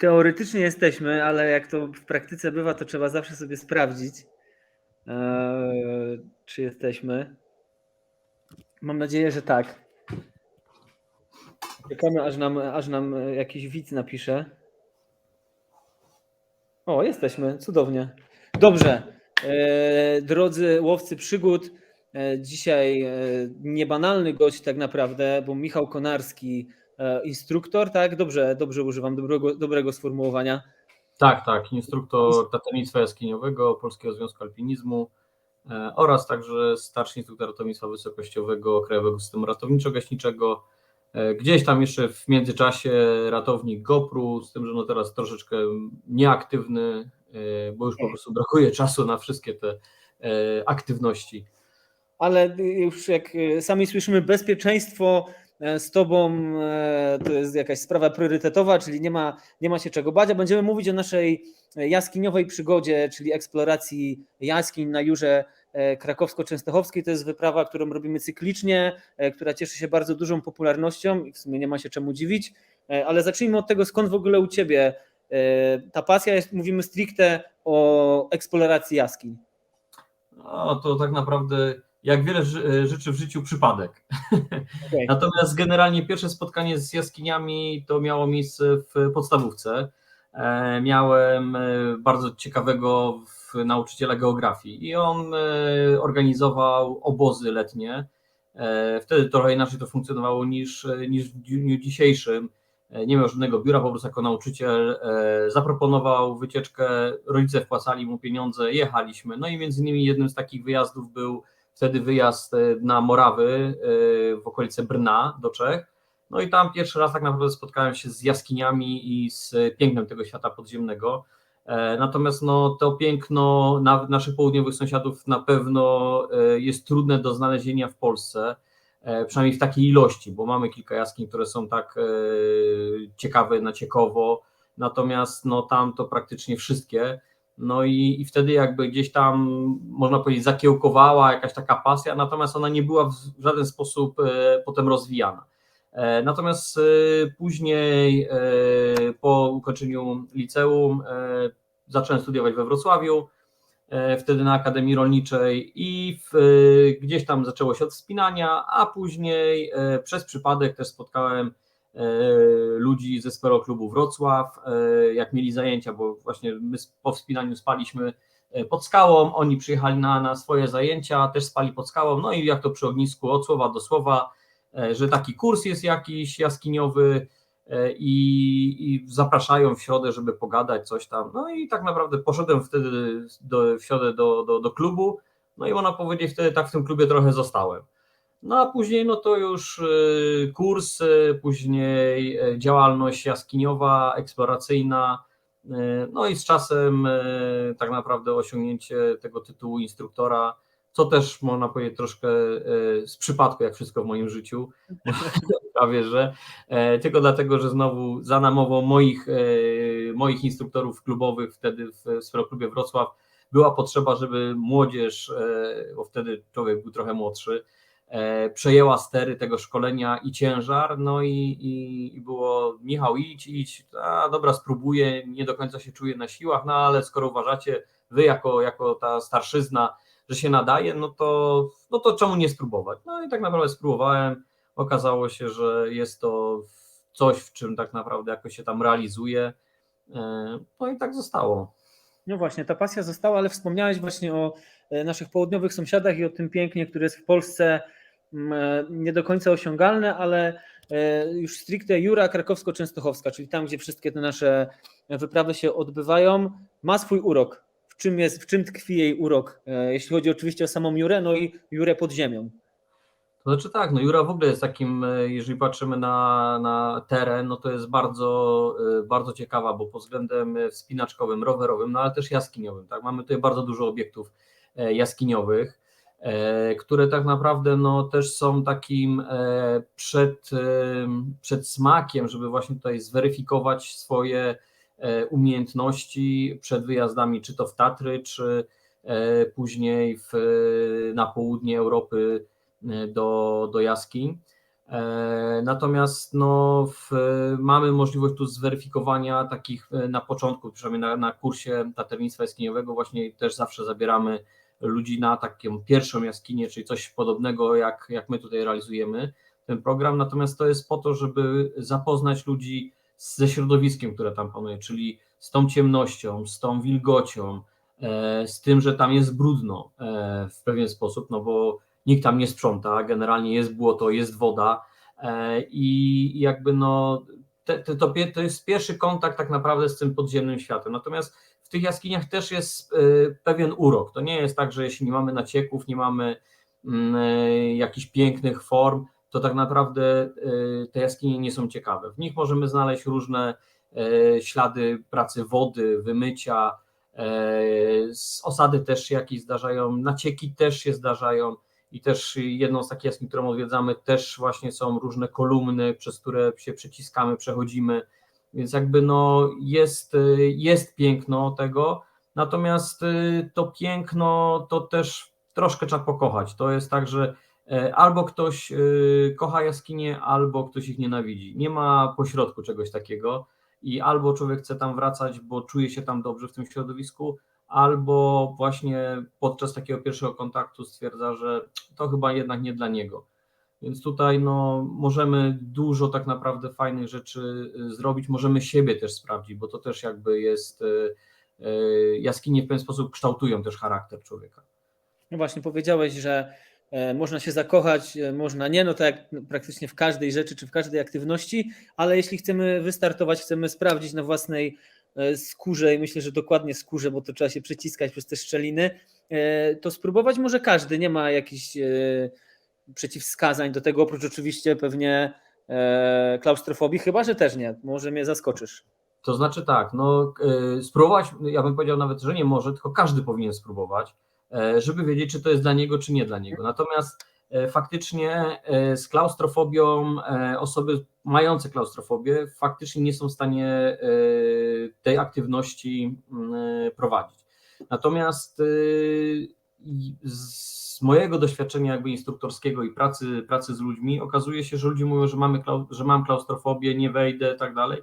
Teoretycznie jesteśmy, ale jak to w praktyce bywa, to trzeba zawsze sobie sprawdzić, eee, czy jesteśmy. Mam nadzieję, że tak. Czekamy, aż nam, aż nam jakiś widz napisze. O, jesteśmy, cudownie. Dobrze. E, drodzy łowcy przygód, e, dzisiaj e, niebanalny gość tak naprawdę, bo Michał Konarski, e, instruktor, tak? Dobrze, dobrze używam dobrego, dobrego sformułowania. Tak, tak, instruktor tatownictwa jaskiniowego Polskiego Związku Alpinizmu e, oraz także starszy instruktor ratownictwa wysokościowego Krajowego Systemu Ratowniczo-Gaśniczego. E, Gdzieś tam jeszcze w międzyczasie ratownik GoPru, z tym, że no teraz troszeczkę nieaktywny, e, bo już po prostu brakuje czasu na wszystkie te e, aktywności. Ale już jak e, sami słyszymy, bezpieczeństwo e, z Tobą e, to jest jakaś sprawa priorytetowa, czyli nie ma, nie ma się czego bać, a będziemy mówić o naszej jaskiniowej przygodzie, czyli eksploracji jaskiń na Jurze e, Krakowsko-Częstochowskiej. To jest wyprawa, którą robimy cyklicznie, e, która cieszy się bardzo dużą popularnością i w sumie nie ma się czemu dziwić. E, Ale zacznijmy od tego, skąd w ogóle u Ciebie e, ta pasja jest, mówimy stricte o eksploracji jaskiń. No to tak naprawdę jak wiele ży- rzeczy w życiu przypadek. Okej. Natomiast generalnie pierwsze spotkanie z jaskiniami to miało miejsce w podstawówce. E, Miałem e, bardzo ciekawego nauczyciela geografii i on e, organizował obozy letnie. E, Wtedy trochę inaczej to funkcjonowało niż, niż w dniu dzisiejszym. E, Nie miał żadnego biura, po prostu jako nauczyciel e, zaproponował wycieczkę, rodzice wpłacali mu pieniądze, jechaliśmy. No i między innymi jednym z takich wyjazdów był wtedy wyjazd e, na Morawy e, w okolice Brna do Czech. No i tam pierwszy raz tak naprawdę spotkałem się z jaskiniami i z pięknem tego świata podziemnego. E, Natomiast no, to piękno na, naszych południowych sąsiadów na pewno jest trudne do znalezienia w Polsce, przynajmniej w takiej ilości, bo mamy kilka jaskiń, które są tak ciekawe na ciekowo, natomiast no, tam to praktycznie wszystkie. No i, i wtedy jakby gdzieś tam, można powiedzieć, zakiełkowała jakaś taka pasja, natomiast ona nie była w żaden sposób e, potem rozwijana. E, Natomiast e, później po ukończeniu liceum zacząłem studiować we Wrocławiu, wtedy na Akademii Rolniczej i w, gdzieś tam zaczęło się od wspinania, a później przez przypadek też spotkałem ludzi ze Speroklubu Wrocław, e, jak mieli zajęcia, bo właśnie my po wspinaniu spaliśmy e, pod skałą, oni przyjechali na, na swoje zajęcia, też spali pod skałą, no i jak to przy ognisku od słowa do słowa, e, że taki kurs jest jakiś jaskiniowy e, i, i zapraszają w środę, żeby pogadać coś tam. No i tak naprawdę poszedłem wtedy do, w środę do, do, do klubu, no i można powiedzieć, wtedy tak w tym klubie trochę zostałem. No a później no to już y, kurs, y, później y, działalność jaskiniowa, eksploracyjna, y, no i z czasem tak naprawdę osiągnięcie tego tytułu instruktora, co też można powiedzieć troszkę z przypadku, jak wszystko w moim życiu, prawie że, e, tylko dlatego, że znowu za namową moich, e, moich instruktorów klubowych wtedy w Sferoklubie Wrocław była potrzeba, żeby młodzież, e, bo wtedy człowiek był trochę młodszy, przejęła stery tego szkolenia i ciężar, no i, i, i było Michał idź, idź, a dobra spróbuję, nie do końca się czuję na siłach, no ale skoro uważacie, wy jako, jako ta starszyzna, że się nadaje, no to, no to czemu nie spróbować? No i tak naprawdę spróbowałem, okazało się, że jest to coś, w czym tak naprawdę jakoś się tam realizuje, e, no i tak zostało. No właśnie, ta pasja została, ale wspomniałeś właśnie o e, naszych południowych sąsiadach i o tym pięknie, które jest w Polsce e, nie do końca osiągalne, ale e, już stricte Jura Krakowsko-Częstochowska, czyli tam, gdzie wszystkie te nasze wyprawy się odbywają, ma swój urok. W czym, jest, w czym tkwi jej urok, e, jeśli chodzi oczywiście o samą Jurę, no i Jurę pod ziemią. To znaczy tak, no Jura w ogóle jest takim, e, jeżeli patrzymy na, na teren, no to jest bardzo, e, bardzo ciekawa, bo pod względem e, wspinaczkowym, rowerowym, no ale też jaskiniowym, tak, mamy tutaj bardzo dużo obiektów e, jaskiniowych, e, które tak naprawdę no też są takim e, przed, e, przed smakiem, żeby właśnie tutaj zweryfikować swoje e, umiejętności przed wyjazdami, czy to w Tatry, czy e, później w, na południe Europy, do, do jaskiń. E, Natomiast no, w, mamy możliwość tu zweryfikowania takich e, na początku, przynajmniej na, na kursie taternictwa jaskiniowego, właśnie też zawsze zabieramy ludzi na taką pierwszą jaskinię, czyli coś podobnego, jak, jak my tutaj realizujemy ten program. Natomiast to jest po to, żeby zapoznać ludzi ze środowiskiem, które tam panuje, czyli z tą ciemnością, z tą wilgocią, e, z tym, że tam jest brudno e, w pewien sposób, no bo nikt tam nie sprząta, generalnie jest błoto, jest woda e, i jakby no te, te, to, to jest pierwszy kontakt tak naprawdę z tym podziemnym światem. Natomiast tych jaskiniach też jest e, pewien urok. To nie jest tak, że jeśli nie mamy nacieków, nie mamy mm, e, jakichś pięknych form, to tak naprawdę e, te jaskinie nie są ciekawe. W nich możemy znaleźć różne ślady pracy wody, wymycia, osady też jakieś zdarzają, nacieki też się zdarzają i też jedną z takich jaskiń, którą odwiedzamy, też właśnie są różne kolumny, przez które się przeciskamy, przechodzimy, więc jakby no jest, y, jest piękno tego, natomiast y, to piękno to też troszkę trzeba pokochać. To jest tak, że e, albo ktoś y, kocha jaskinie, albo ktoś ich nienawidzi. Nie ma pośrodku czegoś takiego i albo człowiek chce tam wracać, bo czuje się tam dobrze w tym środowisku, albo właśnie podczas takiego pierwszego kontaktu stwierdza, że to chyba jednak nie dla niego. Więc tutaj no, możemy dużo tak naprawdę fajnych rzeczy y, zrobić, możemy siebie też sprawdzić, bo to też jakby jest, y, y, jaskinie w pewien sposób kształtują też charakter człowieka. No właśnie, powiedziałeś, że e, można się zakochać, e, można nie, no tak jak praktycznie w każdej rzeczy czy w każdej aktywności, ale jeśli chcemy wystartować, chcemy sprawdzić na własnej e, skórze i myślę, że dokładnie skórze, bo to trzeba się przeciskać przez te szczeliny, to spróbować może każdy, nie ma jakichś przeciwwskazań do tego, oprócz oczywiście pewnie e, klaustrofobii, chyba że też nie, może mnie zaskoczysz. To znaczy tak, no y, spróbować, ja bym powiedział nawet, że nie może, tylko każdy powinien spróbować, e, żeby wiedzieć, czy to jest dla niego, czy nie dla niego. Natomiast e, faktycznie e, z klaustrofobią e, osoby mające klaustrofobię faktycznie nie są w stanie e, tej aktywności mm, e, prowadzić. Natomiast i z mojego doświadczenia jakby instruktorskiego i pracy, pracy z ludźmi okazuje się, że ludzie mówią, że, mamy, że mam klaustrofobię, nie wejdę, tak dalej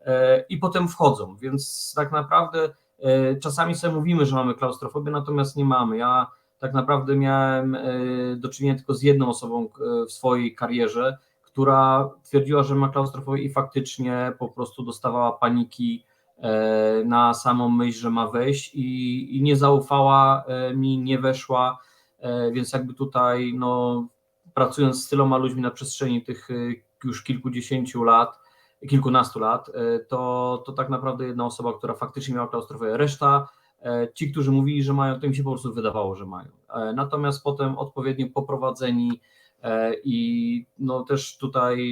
e, i potem wchodzą, więc tak naprawdę e, czasami sobie mówimy, że mamy klaustrofobię, natomiast nie mamy. Ja tak naprawdę miałem e, do czynienia tylko z jedną osobą w swojej karierze, która twierdziła, że ma klaustrofobię i faktycznie po prostu dostawała paniki na samą myśl, że ma wejść i, i nie zaufała mi, nie weszła, więc jakby tutaj no, pracując z tyloma ludźmi na przestrzeni tych e, już kilkudziesięciu lat, kilkunastu lat, e, to, to tak naprawdę jedna osoba, która faktycznie miała klaustrofobię. Reszta, e, ci, którzy mówili, że mają, to im się po prostu wydawało, że mają. E, Natomiast potem odpowiednio poprowadzeni e, i no też tutaj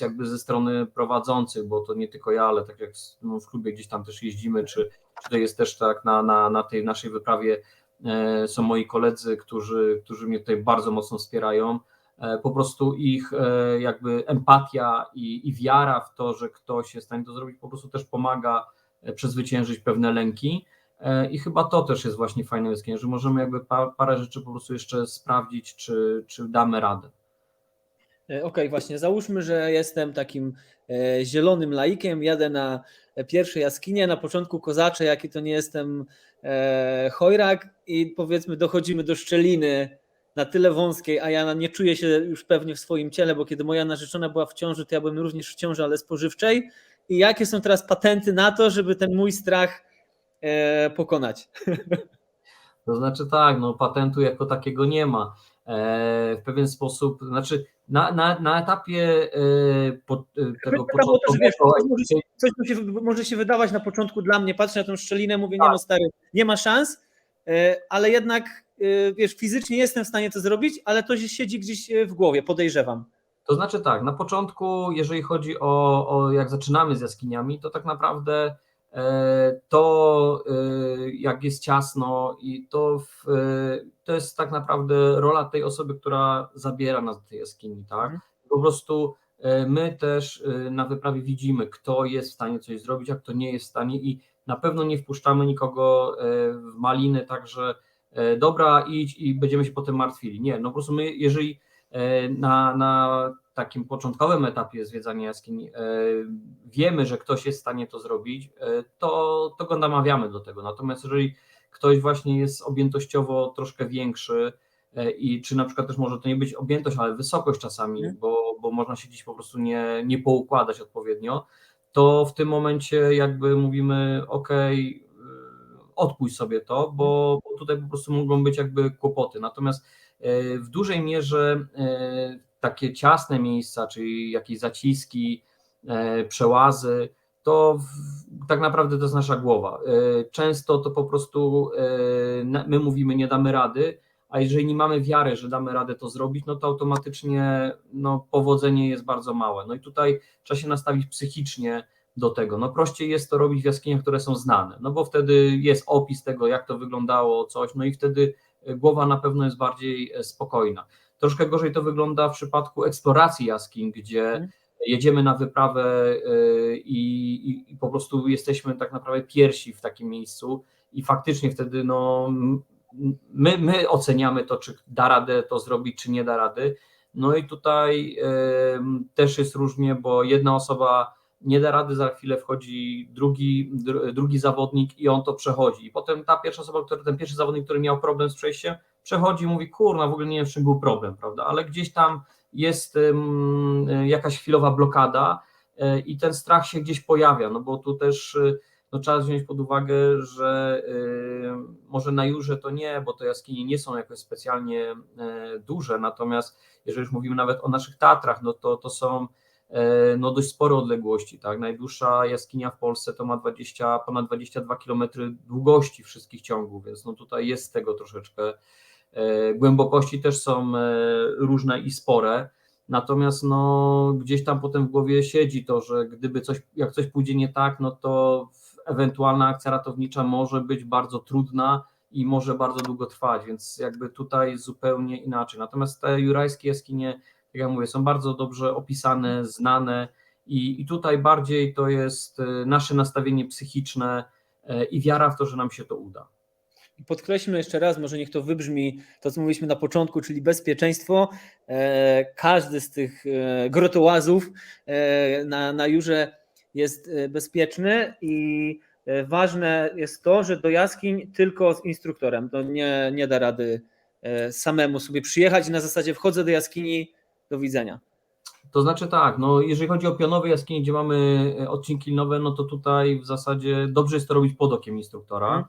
jakby ze strony prowadzących, bo to nie tylko ja, ale tak jak no, w klubie gdzieś tam też jeździmy, czy, czy to jest też tak na, na, na tej naszej wyprawie e, są moi koledzy, którzy, którzy mnie tutaj bardzo mocno wspierają e, po prostu ich e, jakby empatia i, i wiara w to, że ktoś jest w stanie to zrobić, po prostu też pomaga e, przezwyciężyć pewne lęki. E, I chyba to też jest właśnie fajne że możemy jakby pa, parę rzeczy po prostu jeszcze sprawdzić, czy, czy damy radę. E, Okej, właśnie, załóżmy, że jestem takim e, zielonym laikiem, jadę na pierwsze jaskinie, na początku kozacze, jaki to nie jestem e, chojrak i powiedzmy dochodzimy do szczeliny na tyle wąskiej, a ja nie czuję się już pewnie w swoim ciele, bo kiedy moja narzeczona była w ciąży, to ja byłem również w ciąży, ale spożywczej i jakie są teraz patenty na to, żeby ten mój strach pokonać? To znaczy tak, no patentu jako takiego nie ma. W pewien sposób, znaczy na, na, na etapie po, e, tego też, wiesz, coś, może się, coś się, może się wydawać na początku dla mnie, patrzę na tą szczelinę, mówię, nie no stary, nie ma szans, e, ale jednak, wiesz, fizycznie jestem w stanie to zrobić, ale to się siedzi gdzieś w głowie, podejrzewam. To znaczy tak, na początku, jeżeli chodzi o, o jak zaczynamy z jaskiniami, to tak naprawdę to e, jak jest ciasno i to, w, e, to jest tak naprawdę rola tej osoby, która zabiera nas do tej jaskini, tak? Mhm. Po prostu e, my też e, na wyprawie widzimy, kto jest w stanie coś zrobić, a kto nie jest w stanie i na pewno nie wpuszczamy nikogo e, w maliny, także e, dobra, idź i będziemy się potem martwili. Nie, no po prostu my, jeżeli e, na, na takim początkowym etapie zwiedzania jaskiń e, wiemy, że ktoś jest w stanie to zrobić, e, to, to go namawiamy do tego. Natomiast jeżeli ktoś właśnie jest objętościowo troszkę większy e, i czy na przykład też może to nie być objętość, ale wysokość czasami, Mhm. bo, bo można się gdzieś po prostu nie, nie poukładać odpowiednio, to w tym momencie jakby mówimy, ok, odpuść sobie to, bo, bo tutaj po prostu mogą być jakby kłopoty. Natomiast w dużej mierze takie ciasne miejsca, czyli jakieś zaciski, e, przełazy, to tak naprawdę to jest nasza głowa. E, Często to po prostu e, my mówimy, nie damy rady, a jeżeli nie mamy wiary, że damy radę to zrobić, no to automatycznie no, powodzenie jest bardzo małe. No i tutaj trzeba się nastawić psychicznie do tego. No prościej jest to robić w jaskiniach, które są znane, no bo wtedy jest opis tego, jak to wyglądało, coś, no i wtedy głowa na pewno jest bardziej spokojna. Troszkę gorzej to wygląda w przypadku eksploracji jaskiń, gdzie Mhm. jedziemy na wyprawę e, i, i, i po prostu jesteśmy tak naprawdę pierwsi w takim miejscu i faktycznie wtedy no, my, my oceniamy to, czy da radę to zrobić, czy nie da rady. No i tutaj em, też jest różnie, bo jedna osoba nie da rady, za chwilę wchodzi drugi, dr- drugi zawodnik i on to przechodzi. I potem ta pierwsza osoba, który, ten pierwszy zawodnik, który miał problem z przejściem, przechodzi i mówi, kurna, w ogóle nie wiem, w czym był problem, prawda? Ale gdzieś tam jest jakaś chwilowa blokada e, i ten strach się gdzieś pojawia, no bo tu też e, no, trzeba wziąć pod uwagę, że e, może na Jurze to nie, bo te jaskinie nie są jakoś specjalnie duże, natomiast jeżeli już mówimy nawet o naszych Tatrach, no to, to są no dość spore odległości, tak, najdłuższa jaskinia w Polsce to ma 20, ponad 22 km długości wszystkich ciągów, więc no tutaj jest tego troszeczkę, głębokości też są e, różne i spore, natomiast no gdzieś tam potem w głowie siedzi to, że gdyby coś, jak coś pójdzie nie tak, no to ewentualna akcja ratownicza może być bardzo trudna i może bardzo długo trwać, więc jakby tutaj zupełnie inaczej. Natomiast te jurajskie jaskinie, tak jak mówię, są bardzo dobrze opisane, znane i, i tutaj bardziej to jest e, nasze nastawienie psychiczne e, i wiara w to, że nam się to uda. I Podkreślmy jeszcze raz, może niech to wybrzmi to, co mówiliśmy na początku, czyli bezpieczeństwo. E, Każdy z tych e, grotołazów e, na, na Jurze jest bezpieczny i ważne jest to, że do jaskiń tylko z instruktorem. To nie, nie da rady samemu sobie przyjechać i na zasadzie wchodzę do jaskini, do widzenia. To znaczy tak, no jeżeli chodzi o pionowe jaskinie, gdzie mamy odcinki nowe, no to tutaj w zasadzie dobrze jest to robić pod okiem instruktora, Mhm.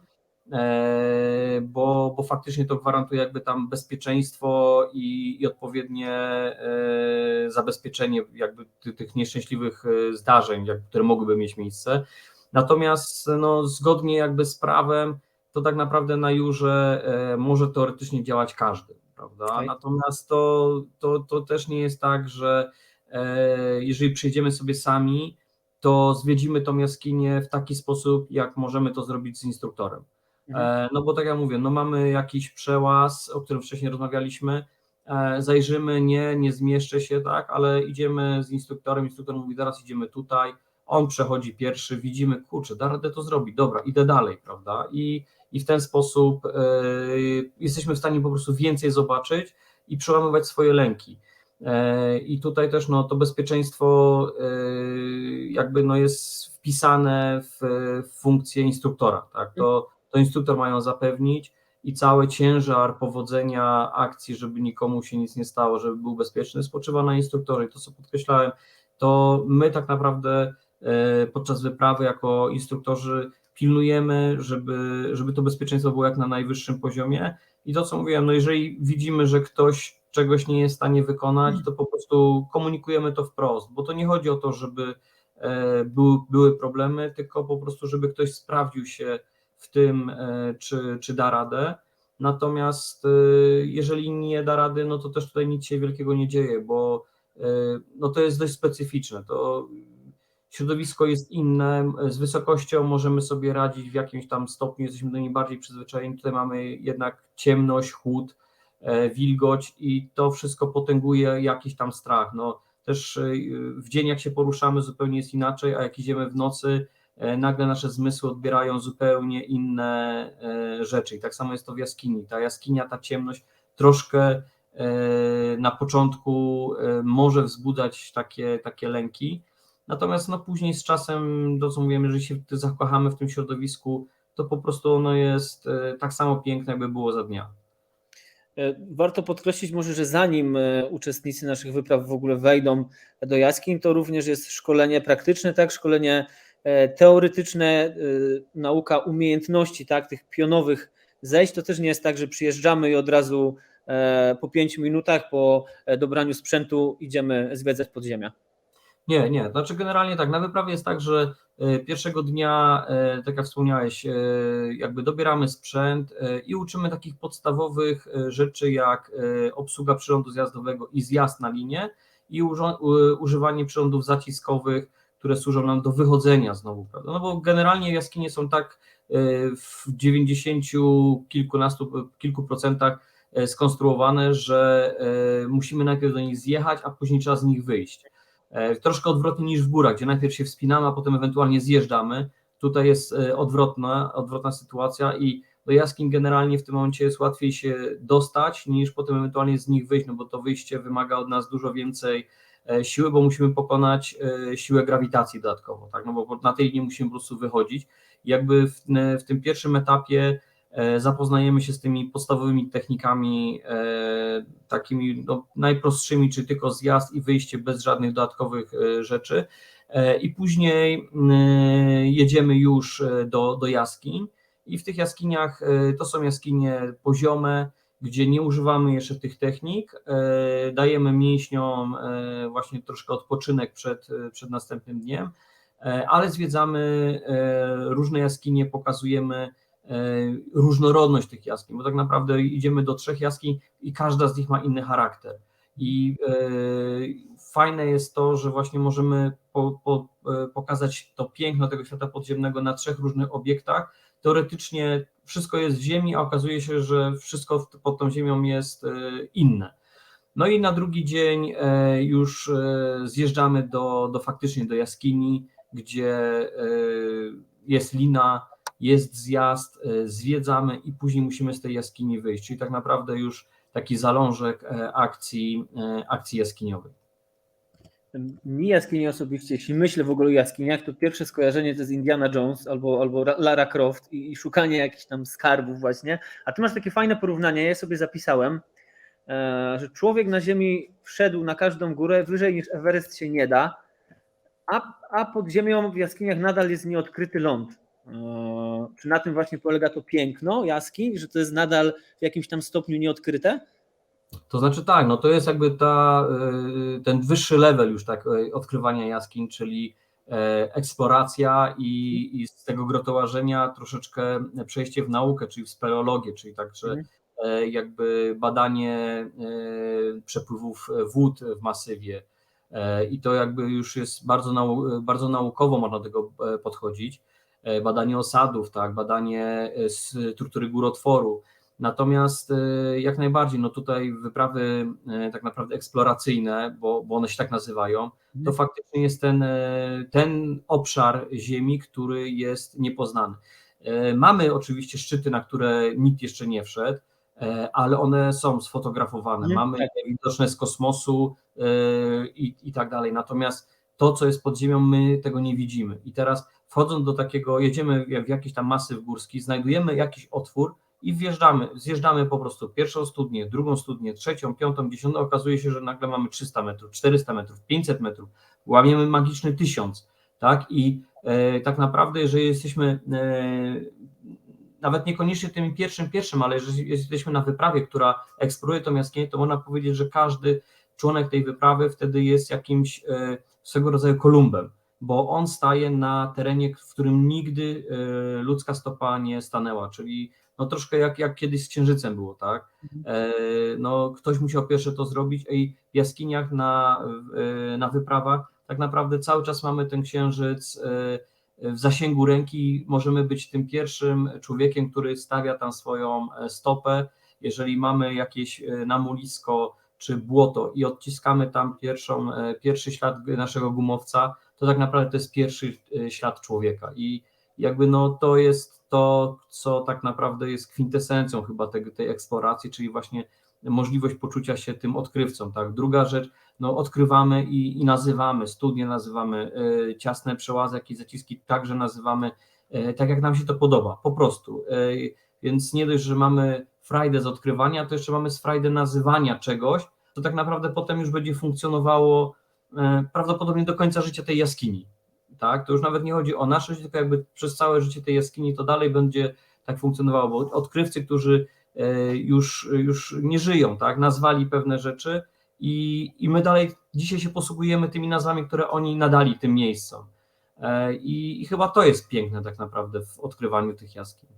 Bo, bo faktycznie to gwarantuje jakby tam bezpieczeństwo i, i odpowiednie e, zabezpieczenie jakby ty, tych nieszczęśliwych e, zdarzeń, jak, które mogłyby mieć miejsce. Natomiast no, zgodnie jakby z prawem, to tak naprawdę na Jurze e, może teoretycznie działać każdy, prawda? Okej. Natomiast to, to, to też nie jest tak, że e, jeżeli przyjdziemy sobie sami, to zwiedzimy tą jaskinię w taki sposób, jak możemy to zrobić z instruktorem. Mhm. E, No bo tak jak mówię, no mamy jakiś przełaz, o którym wcześniej rozmawialiśmy, e, zajrzymy, nie, nie zmieszczę się, tak, ale idziemy z instruktorem, instruktor mówi, zaraz idziemy tutaj, on przechodzi pierwszy, widzimy, kurczę, da radę to zrobić, dobra, idę dalej, prawda, i, i w ten sposób e, jesteśmy w stanie po prostu więcej zobaczyć i przełamywać swoje lęki. I tutaj też no, to bezpieczeństwo jakby no, jest wpisane w, w funkcję instruktora, tak, to, to instruktor mają zapewnić i cały ciężar powodzenia akcji, żeby nikomu się nic nie stało, żeby był bezpieczny, spoczywa na instruktorze. I to, co podkreślałem, to my tak naprawdę e, podczas wyprawy jako instruktorzy pilnujemy, żeby, żeby to bezpieczeństwo było jak na najwyższym poziomie. I to, co mówiłem, no jeżeli widzimy, że ktoś czegoś nie jest w stanie wykonać, to po prostu komunikujemy to wprost, bo to nie chodzi o to, żeby e, były, były problemy, tylko po prostu, żeby ktoś sprawdził się w tym, e, czy, czy da radę. Natomiast e, jeżeli nie da rady, no to też tutaj nic się wielkiego nie dzieje, bo e, no to jest dość specyficzne. To środowisko jest inne, z wysokością możemy sobie radzić w jakimś tam stopniu, jesteśmy do niej bardziej przyzwyczajeni. Tutaj mamy jednak ciemność, chłód, wilgoć i to wszystko potęguje jakiś tam strach. No, też w dzień jak się poruszamy zupełnie jest inaczej, a jak idziemy w nocy, nagle nasze zmysły odbierają zupełnie inne e, rzeczy. I tak samo jest to w jaskini. Ta jaskinia, ta ciemność troszkę na początku może wzbudzać takie, takie lęki, natomiast no później z czasem, to co mówimy, jeżeli się zakochamy w tym środowisku, to po prostu ono jest tak samo piękne, jakby było za dnia. E, warto podkreślić może, że zanim e, uczestnicy naszych wypraw w ogóle wejdą do jaskiń, to również jest szkolenie praktyczne, tak, szkolenie e, teoretyczne, nauka umiejętności, tak, tych pionowych zejść. To też nie jest tak, że przyjeżdżamy i od razu po pięciu minutach po dobraniu sprzętu idziemy zwiedzać podziemia. Nie, nie. Znaczy generalnie tak, na wyprawie jest tak, że e, pierwszego dnia, e, tak jak wspomniałeś, e, jakby dobieramy sprzęt i uczymy takich podstawowych rzeczy jak obsługa przyrządu zjazdowego i zjazd na linię i używanie przyrządów zaciskowych, które służą nam do wychodzenia znowu, prawda? No bo generalnie jaskinie są tak w 90 kilkunastu, kilku procentach skonstruowane, że musimy najpierw do nich zjechać, a później trzeba z nich wyjść. E, troszkę odwrotnie niż w górach, gdzie najpierw się wspinamy, a potem ewentualnie zjeżdżamy. Tutaj jest e, odwrotna, odwrotna sytuacja i do jaskiń generalnie w tym momencie jest łatwiej się dostać niż potem ewentualnie z nich wyjść, no bo to wyjście wymaga od nas dużo więcej e, siły, bo musimy pokonać siłę grawitacji dodatkowo, tak? No bo na tej linii musimy po prostu wychodzić. Jakby w, w tym pierwszym etapie E, zapoznajemy się z tymi podstawowymi technikami, e, takimi no, najprostszymi, czy tylko zjazd i wyjście bez żadnych dodatkowych e, rzeczy. I później jedziemy już do, do jaskiń. I w tych jaskiniach to są jaskinie poziome, gdzie nie używamy jeszcze tych technik. Dajemy mięśniom właśnie troszkę odpoczynek przed, przed następnym dniem, ale zwiedzamy różne jaskinie, pokazujemy E, różnorodność tych jaskiń, bo tak naprawdę idziemy do trzech jaskiń i każda z nich ma inny charakter. I e, fajne jest to, że właśnie możemy po, po, e, pokazać to piękno tego świata podziemnego na trzech różnych obiektach. Teoretycznie wszystko jest w ziemi, a okazuje się, że wszystko pod tą ziemią jest inne. No i na drugi dzień już zjeżdżamy do, do faktycznie do jaskini, gdzie jest lina, jest zjazd, e, zwiedzamy i później musimy z tej jaskini wyjść, czyli tak naprawdę już taki zalążek e, akcji, e, akcji jaskiniowej. Mi jaskinie osobiście, jeśli myślę w ogóle o jaskiniach, to pierwsze skojarzenie to jest Indiana Jones albo, albo Lara Croft i, i szukanie jakichś tam skarbów właśnie, a ty masz takie fajne porównanie, ja sobie zapisałem, że człowiek na ziemi wszedł na każdą górę, wyżej niż Everest się nie da, a, a pod ziemią w jaskiniach nadal jest nieodkryty ląd. Eee, czy na tym właśnie polega to piękno jaskiń, że to jest nadal w jakimś tam stopniu nieodkryte? To znaczy tak, no to jest jakby ta, e, ten wyższy level już tak e, odkrywania jaskiń, czyli e, eksploracja i, i z tego grotołażenia troszeczkę przejście w naukę, czyli w speleologię, czyli także mhm. jakby badanie przepływów wód w masywie i to jakby już jest bardzo, nau, bardzo naukowo można do tego podchodzić. E, badanie osadów, tak, badanie e, struktury górotworu. Natomiast e, jak najbardziej, no tutaj wyprawy tak naprawdę eksploracyjne, bo, bo one się tak nazywają, to mhm. faktycznie jest ten, ten obszar ziemi, który jest niepoznany. Mamy oczywiście szczyty, na które nikt jeszcze nie wszedł, ale one są sfotografowane. Mhm, Mamy tak. widoczne z kosmosu i, i tak dalej. Natomiast to, co jest pod ziemią, my tego nie widzimy. I teraz wchodząc do takiego, jedziemy w jakiś tam masyw górski, znajdujemy jakiś otwór i wjeżdżamy, zjeżdżamy po prostu pierwszą studnię, drugą studnię, trzecią, piątą, dziesiątą, okazuje się, że nagle mamy 300 metrów, 400 metrów, 500 metrów, łamiemy magiczny tysiąc, tak, i e, tak naprawdę, jeżeli jesteśmy e, nawet niekoniecznie tym pierwszym, pierwszym, ale jeżeli jesteśmy na wyprawie, która eksploruje to jaskinię, to można powiedzieć, że każdy członek tej wyprawy wtedy jest jakimś e, swego rodzaju Kolumbem, bo on staje na terenie, w którym nigdy e, ludzka stopa nie stanęła, czyli no troszkę jak, jak kiedyś z Księżycem było, tak? E, no ktoś musiał pierwszy to zrobić. I w jaskiniach na, e, na wyprawach tak naprawdę cały czas mamy ten Księżyc w zasięgu ręki, możemy być tym pierwszym człowiekiem, który stawia tam swoją stopę, jeżeli mamy jakieś namulisko czy błoto i odciskamy tam pierwszą, pierwszy ślad naszego gumowca, to tak naprawdę to jest pierwszy e, ślad człowieka. I jakby no to jest to, co tak naprawdę jest kwintesencją chyba tej, tej eksploracji, czyli właśnie możliwość poczucia się tym odkrywcą, tak. Druga rzecz, no odkrywamy i, i nazywamy, studnie nazywamy, y, ciasne przełazek i zaciski także nazywamy y, tak, jak nam się to podoba, po prostu. Y, Więc nie dość, że mamy frajdę z odkrywania, to jeszcze mamy frajdę nazywania czegoś, to tak naprawdę potem już będzie funkcjonowało prawdopodobnie do końca życia tej jaskini. Tak? To już nawet nie chodzi o nasze życie, tylko jakby przez całe życie tej jaskini to dalej będzie tak funkcjonowało, bo odkrywcy, którzy e, już, już nie żyją, tak? nazwali pewne rzeczy i, i my dalej dzisiaj się posługujemy tymi nazwami, które oni nadali tym miejscom. E, I, I chyba to jest piękne tak naprawdę w odkrywaniu tych jaskiń.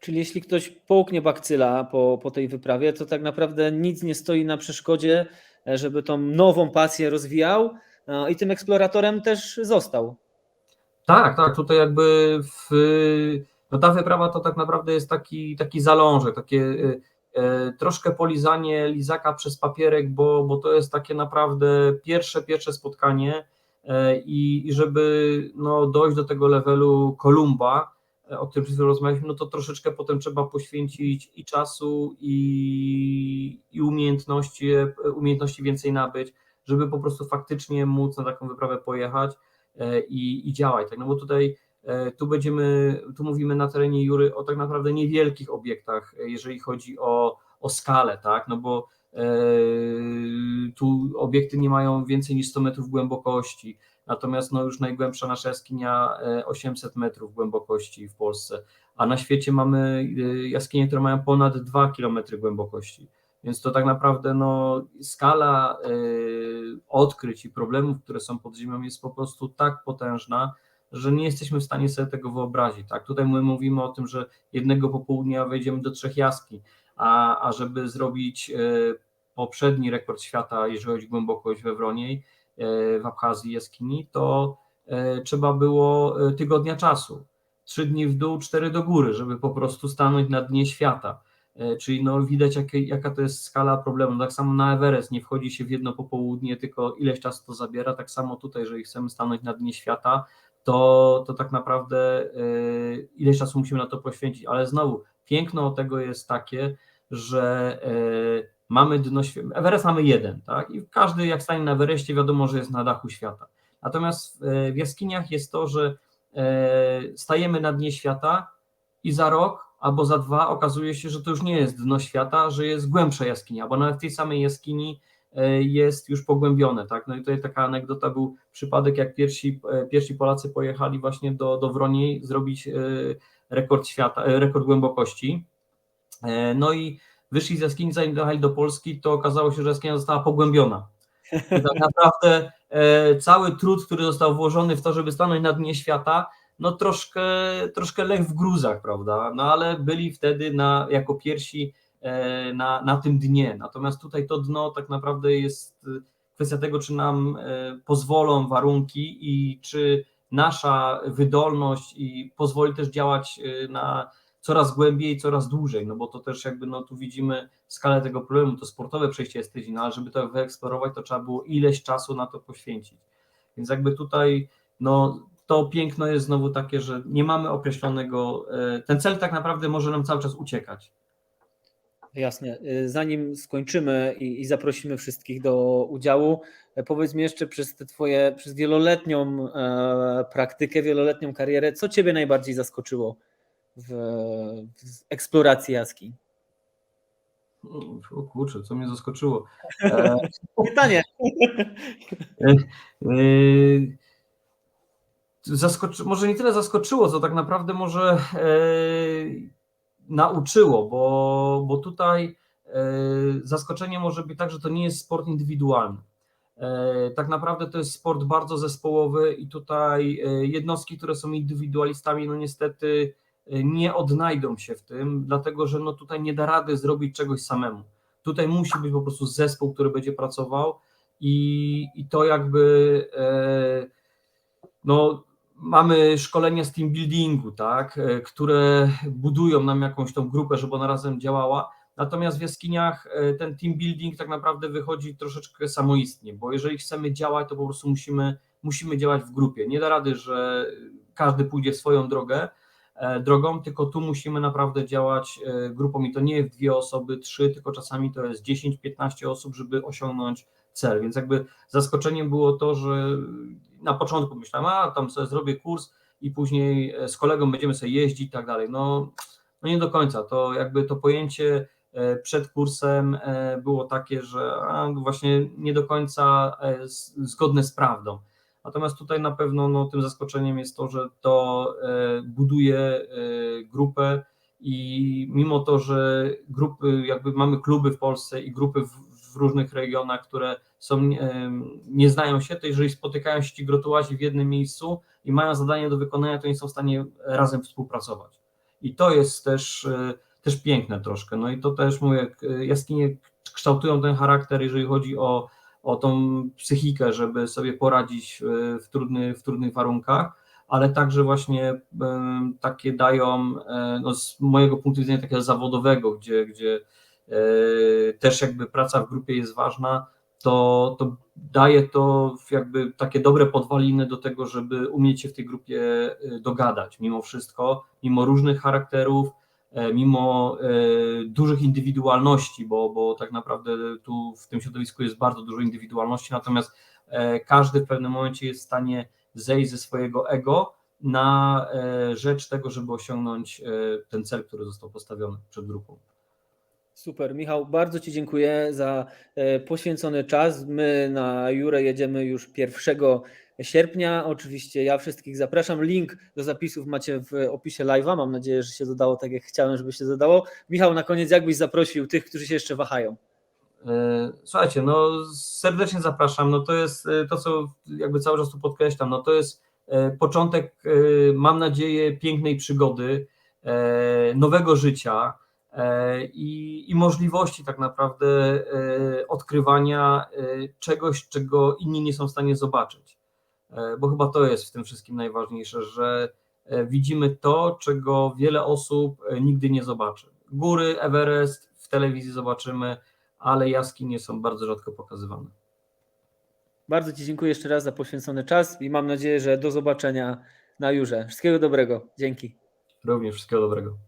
Czyli jeśli ktoś połknie bakcyla po, po tej wyprawie, to tak naprawdę nic nie stoi na przeszkodzie, e, żeby tą nową pasję rozwijał i tym eksploratorem też został. Tak, tak, tutaj jakby w, no ta wyprawa to tak naprawdę jest taki, taki zalążek, takie e, e, troszkę polizanie lizaka przez papierek, bo, bo to jest takie naprawdę pierwsze, pierwsze spotkanie e, i, i żeby no, dojść do tego levelu Kolumba, o którym rozmawialiśmy, no to troszeczkę potem trzeba poświęcić i czasu, i, i umiejętności, umiejętności więcej nabyć, żeby po prostu faktycznie móc na taką wyprawę pojechać i, i działać. Tak? No bo tutaj e, tu będziemy, tu mówimy na terenie Jury o tak naprawdę niewielkich obiektach, e, jeżeli chodzi o, o skalę, tak? No bo e, tu obiekty nie mają więcej niż 100 metrów głębokości, natomiast no już najgłębsza nasza jaskinia e, 800 metrów głębokości w Polsce, a na świecie mamy e, jaskinie, które mają ponad 2 km głębokości. Więc to tak naprawdę no, skala y, odkryć i problemów, które są pod ziemią, jest po prostu tak potężna, że nie jesteśmy w stanie sobie tego wyobrazić. Tak? Tutaj my mówimy o tym, że jednego popołudnia wejdziemy do trzech jaskiń, a, a żeby zrobić y, poprzedni rekord świata, jeżeli chodzi o głębokość we Wroniej, y, w Abchazji jaskini, to y, trzeba było y, tygodnia czasu. Trzy dni w dół, cztery do góry, żeby po prostu stanąć na dnie świata. E, Czyli no widać, jakie, jaka to jest skala problemu. Tak samo na Everest nie wchodzi się w jedno popołudnie, tylko ileś czasu to zabiera. Tak samo tutaj, jeżeli chcemy stanąć na dnie świata, to, to tak naprawdę e, ileś czasu musimy na to poświęcić. Ale znowu, piękno tego jest takie, że e, mamy dno świata. Everest mamy jeden, tak? I każdy, jak stanie na Everestie, wiadomo, że jest na dachu świata. Natomiast w jaskiniach jest to, że stajemy na dnie świata i za rok albo za dwa okazuje się, że to już nie jest dno świata, że jest głębsza jaskinia, bo nawet w tej samej jaskini e, jest już pogłębione, tak? No i tutaj taka anegdota był przypadek, jak pierwsi, e, pierwsi Polacy pojechali właśnie do, do Wroniej zrobić e, rekord świata, rekord głębokości. No i wyszli z jaskini, zanim dojechali do Polski, to okazało się, że jaskinia została pogłębiona. I tak naprawdę cały trud, który został włożony w to, żeby stanąć na dnie świata, no troszkę, troszkę lech w gruzach, prawda? No ale byli wtedy na, jako pierwsi e, na, na tym dnie. Natomiast tutaj to dno tak naprawdę jest kwestia tego, czy nam e, pozwolą warunki i czy nasza wydolność i pozwoli też działać e, na coraz głębiej, coraz dłużej, no bo to też jakby no tu widzimy skalę tego problemu, to sportowe przejście jest tydzień, no ale żeby to wyeksplorować, to trzeba było ileś czasu na to poświęcić. Więc jakby tutaj no to piękno jest znowu takie, że nie mamy określonego, ten cel tak naprawdę może nam cały czas uciekać. Jasne. Zanim skończymy i, i zaprosimy wszystkich do udziału, powiedz mi jeszcze przez te twoje, przez wieloletnią e, praktykę, wieloletnią karierę, co ciebie najbardziej zaskoczyło w, w eksploracji jaskiń? O kurczę, co mnie zaskoczyło? E, Pytanie. Zaskoczy, może nie tyle zaskoczyło, co tak naprawdę może e, nauczyło, bo, bo tutaj e, zaskoczenie może być tak, że to nie jest sport indywidualny. E, tak naprawdę to jest sport bardzo zespołowy i tutaj jednostki, które są indywidualistami, no niestety nie odnajdą się w tym, dlatego że no tutaj nie da rady zrobić czegoś samemu. Tutaj musi być po prostu zespół, który będzie pracował i, i to jakby no mamy szkolenia z team buildingu, tak, które budują nam jakąś tą grupę, żeby ona razem działała. Natomiast w jaskiniach ten team building tak naprawdę wychodzi troszeczkę samoistnie, bo jeżeli chcemy działać, to po prostu musimy, musimy działać w grupie. Nie da rady, że każdy pójdzie swoją drogę e, drogą, tylko tu musimy naprawdę działać e, grupą i to nie dwie osoby, trzy, tylko czasami to jest 10-15 osób, żeby osiągnąć cel. Więc jakby zaskoczeniem było to, że na początku myślałem, a tam sobie zrobię kurs i później e, z kolegą będziemy sobie jeździć i tak dalej. No, no nie do końca. To jakby to pojęcie e, przed kursem e, było takie, że no właśnie nie do końca zgodne z prawdą. Natomiast tutaj na pewno no, tym zaskoczeniem jest to, że to buduje grupę i mimo to, że grupy, jakby mamy kluby w Polsce i grupy w, w różnych regionach, które są, e, nie znają się, to jeżeli spotykają się ci grotułazi w jednym miejscu i mają zadanie do wykonania, to nie są w stanie razem współpracować. I to jest też, e, też piękne troszkę. No i to też mówię, k- jaskinie kształtują ten charakter, jeżeli chodzi o, o tą psychikę, żeby sobie poradzić e, w, trudny, w trudnych warunkach, ale także właśnie e, takie dają, e, no z mojego punktu widzenia takiego zawodowego, gdzie, gdzie e, też jakby praca w grupie jest ważna, to, to daje to jakby takie dobre podwaliny do tego, żeby umieć się w tej grupie e, dogadać mimo wszystko, mimo różnych charakterów, e, mimo e, dużych indywidualności, bo, bo tak naprawdę tu w tym środowisku jest bardzo dużo indywidualności, natomiast e, każdy w pewnym momencie jest w stanie zejść ze swojego ego na rzecz tego, żeby osiągnąć ten cel, który został postawiony przed grupą. Super, Michał, bardzo Ci dziękuję za e, poświęcony czas. My na Jurę jedziemy już 1 sierpnia. Oczywiście ja wszystkich zapraszam. Link do zapisów macie w opisie live'a. Mam nadzieję, że się dodało tak, jak chciałem, żeby się dodało. Michał, na koniec jakbyś zaprosił tych, którzy się jeszcze wahają. E, Słuchajcie, no serdecznie zapraszam. No to jest e, to, co jakby cały czas tu podkreślam. No to jest początek, mam nadzieję, pięknej przygody, nowego życia i, i możliwości tak naprawdę e, odkrywania e, czegoś, czego inni nie są w stanie zobaczyć. E, Bo chyba to jest w tym wszystkim najważniejsze, że e, widzimy to, czego wiele osób e, nigdy nie zobaczy. Góry, Everest w telewizji zobaczymy, ale jaskinie są bardzo rzadko pokazywane. Bardzo Ci dziękuję jeszcze raz za poświęcony czas i mam nadzieję, że do zobaczenia na Jurze. Wszystkiego dobrego. Dzięki. Również wszystkiego dobrego.